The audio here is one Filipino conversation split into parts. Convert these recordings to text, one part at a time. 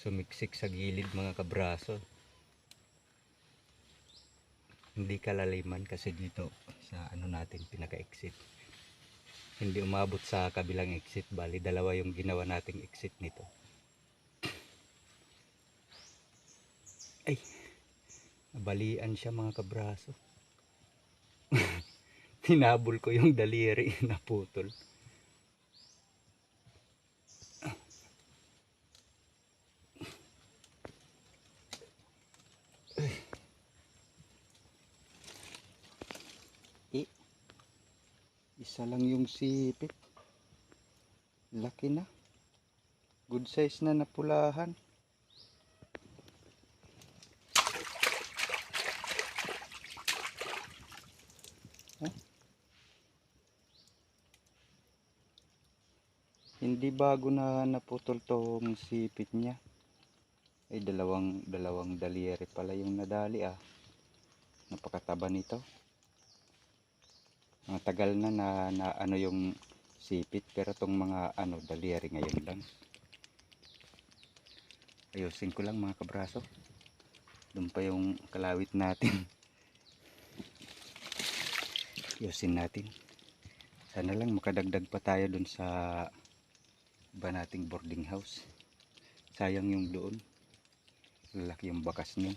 sumiksik sa gilid mga kabraso. Hindi kalaliman kasi dito sa ano natin pinaka-exit. Hindi umabot sa kabilang exit, bali dalawa yung ginawa nating exit nito. Ay, nabalian siya mga kabraso. Tinabol ko yung daliri na isa lang yung sipit. Laki na. Good size na napulahan. Hindi bago na naputol tong sipit niya. Ay dalawang dalawang daliri pala yung nadali ah. Napakataba nito. Mga tagal na na, na ano yung sipit pero tong mga ano daliri ngayon lang. Ayusin ko lang mga kabraso. Doon pa yung kalawit natin. Ayusin natin. Sana lang makadagdag pa tayo dun sa iba nating boarding house. Sayang yung doon. Lalaki yung bakas niya.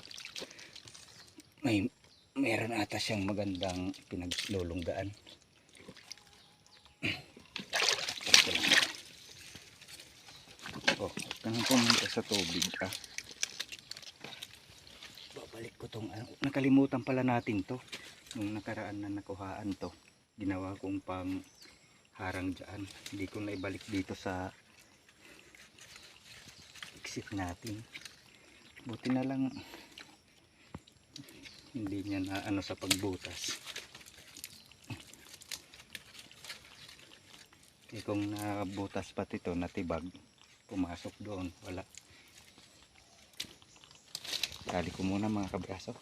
May meron ata siyang magandang pinaglulunggaan. Oh, kanang pumunta sa tubig ah. Babalik ko tong ano. Nakalimutan pala natin to. Nung nakaraan na nakuhaan to. Ginawa kong pang harang dyan. Hindi ko na ibalik dito sa exit natin. Buti na lang hindi niya na ano sa pagbutas. Kaya kung nabutas pa ito, natibag, pumasok doon, wala. Tali ko muna mga kabraso.